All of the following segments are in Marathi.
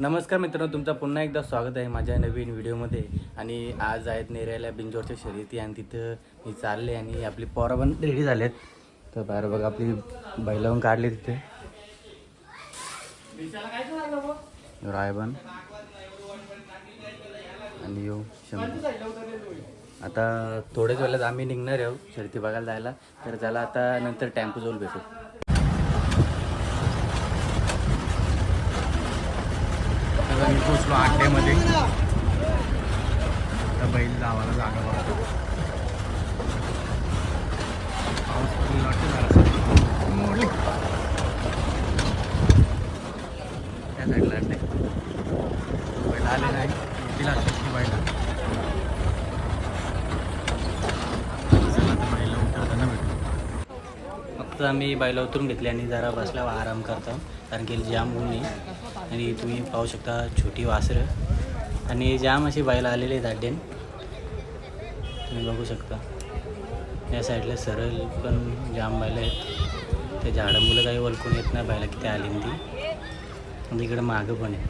नमस्कार मित्रांनो तुमचं पुन्हा एकदा स्वागत आहे माझ्या नवीन व्हिडिओमध्ये. आणि आज आहेत नेऱ्याला बिंजोरच्या शर्यती आणि तिथं मी चालले आणि आपली पोरं पण रेडी झालेत. तर बाहेर बघा आपली बैलावून काढली तिथे. रायबन. आणि येऊ शंभू. आता थोड्याच वेळात आम्ही निघणार आहोत हो, शर्ती बघायला जायला. तर त्याला आता नंतर टेम्पो जवळ भेटू. मी पोचलो अड्ड्यामध्ये आता बैल गावाला जागा बघतो. पाऊस वाटतं मोडली. त्या साईडला अड्डे बैल आले नाही येतील आता ती बैला चला आता बैला उतरताना आता फक्त आम्ही उतरून घेतली आणि जरा बसल्यावर आराम करतो. कारण की जाम ऊन आहे आणि तुम्ही पाहू शकता छोटी वासरं. आणि जाम अशी बैला आलेली आहेत अड्डेन तुम्ही बघू शकता. या साईडला सरळ पण जाम बायला आहेत. ते झाडं मुलं काही ओळखून येत नाही बायला किती आली ती आणि मागं पण आहेत.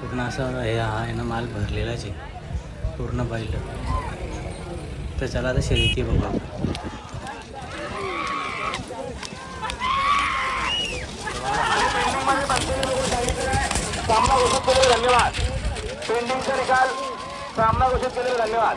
पूर्ण असं हे हा आहे ना माल भरलेलाच आहे. पूर्ण बैल तर चला आता शर्यती बघू आपण सामना घोषित केलेले धन्यवाद पेंडिंगचा निकाल सामना घोषित केलेले धन्यवाद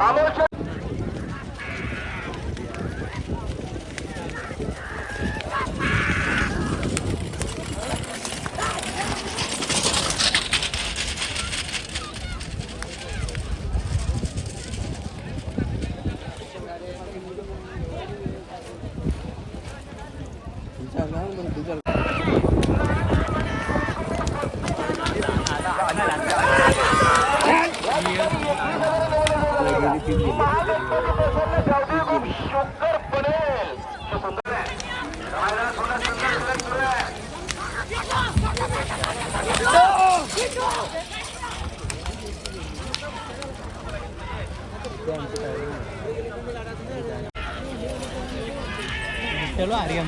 আমল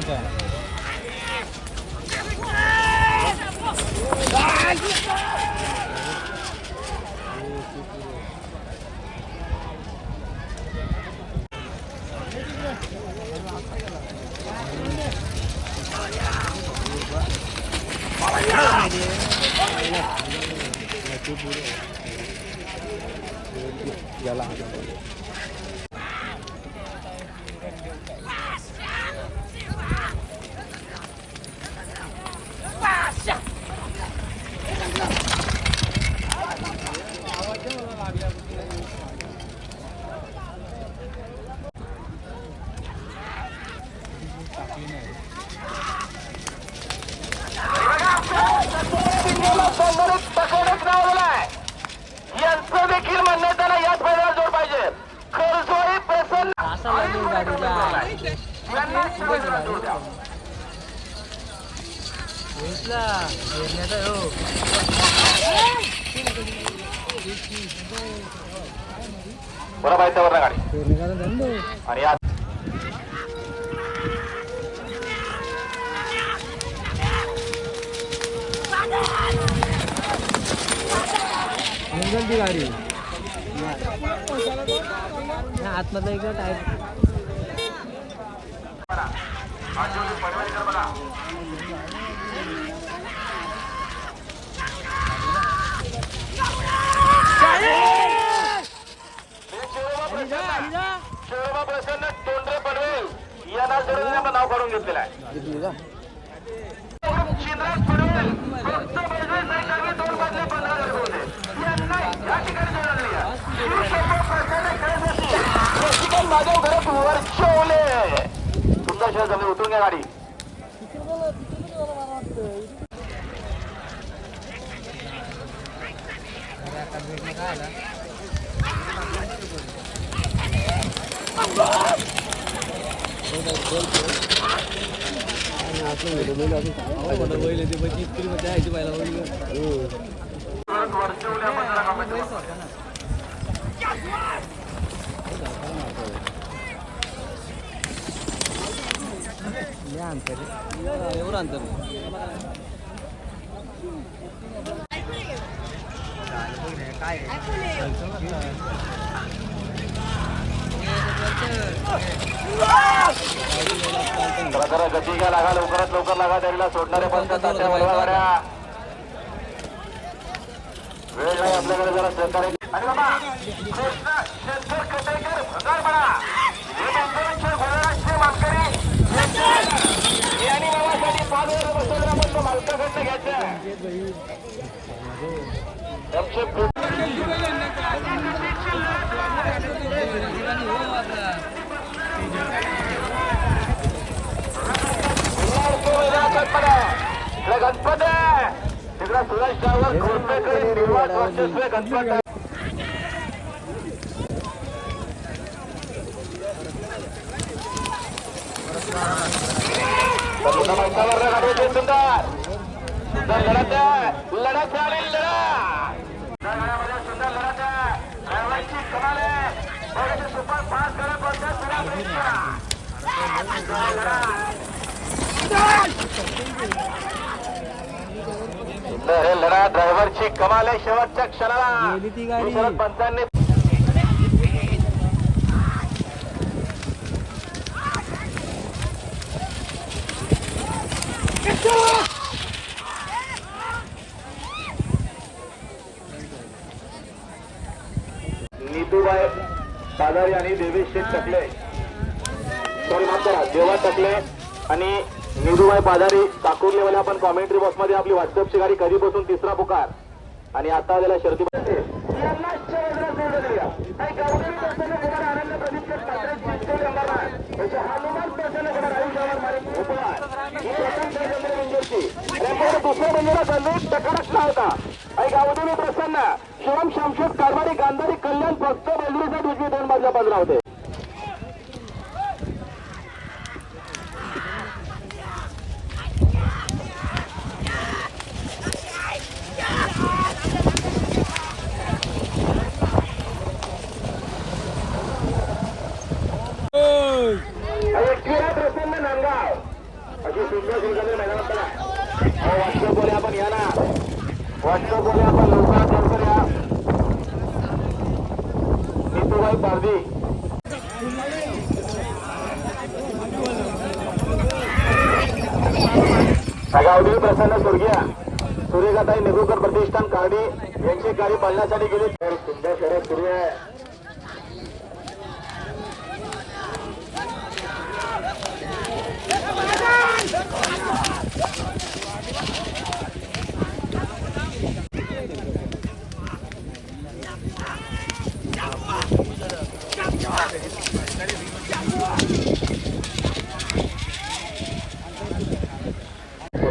त्यांचा Jalan. का यांना आहे बरं त्यावर गाडी आणि आज गाडी आतमधला एक टायर प्रसन्न तोंडरे यांना जोडून आपण नाव काढून घेतलेलं आहे शिंद्राज फक्त सरकारने दोन पंधरा हजार होते यांना या ठिकाणी प्रसन्न माधव घरात वर्षवले सुंदर शहर झाले उतरून घ्या गाडी. वर्षवले कामाचे एवढं अंतर जरा जरा गती घ्या लागा लवकरात लवकर लागा तरीला सोडणारे गाड्या वेळ नाही आपल्याकडे जरा सहकार्य आणि बाबा कृष्ण शंकर कटेकर भंगारपडा. हे गणपत आहे तिकडे सुरेश डावर घोरपेकडे निर्वास वर्चस्व गणपत आहे Yeah! सुंदर सुंदर लढत आहे. लढत झाली लढा गाड्यामध्ये सुंदर लढत आहे. ड्रायव्हरची कमाल आहे थोडेसे सुपर फास्ट करत बसतात पुन्हा ब्रेक करा. सुंदर हे लढा ड्रायव्हरची कमाल आहे शेवटच्या क्षणाला ती गाडी. विश्वनाथ पंतांनी नीतूबाई आधारी आणि देवेश शेठ टकले. सॉरी माफ करा देवा टकले आणि निधुबाई पादारी काकुर्लेवाले आपण कॉमेंट्री बॉक्समध्ये आपली व्हॉट्सअपची गाडी बसून तिसरा पुकार. आणि आता आलेल्या शर्ती दुसऱ्या बंदीला गल्लीत टकरकला होता? ऐक अवधून प्रसन्न. शिवम शामशेद कारभारी गांधारी फक्त बंदुरीसाठी दिवशी दोन बाजूला बाजूला होते एकविरा प्रसन्न नांदगाव अशी सुंदर सुंदर मैदानात चला अहो व्हॉट्सअप बोले आपण या ना व्हॉट्सअप बोले आपण लवकरात लवकर या नीतूबाई पारदी सगावडी प्रसन्न स्वर्गीय सूर्यकाताई नेहरूकर प्रतिष्ठान कार्डी यांची गाडी पाळण्यासाठी गेली. तर सुंदर शरद सुरू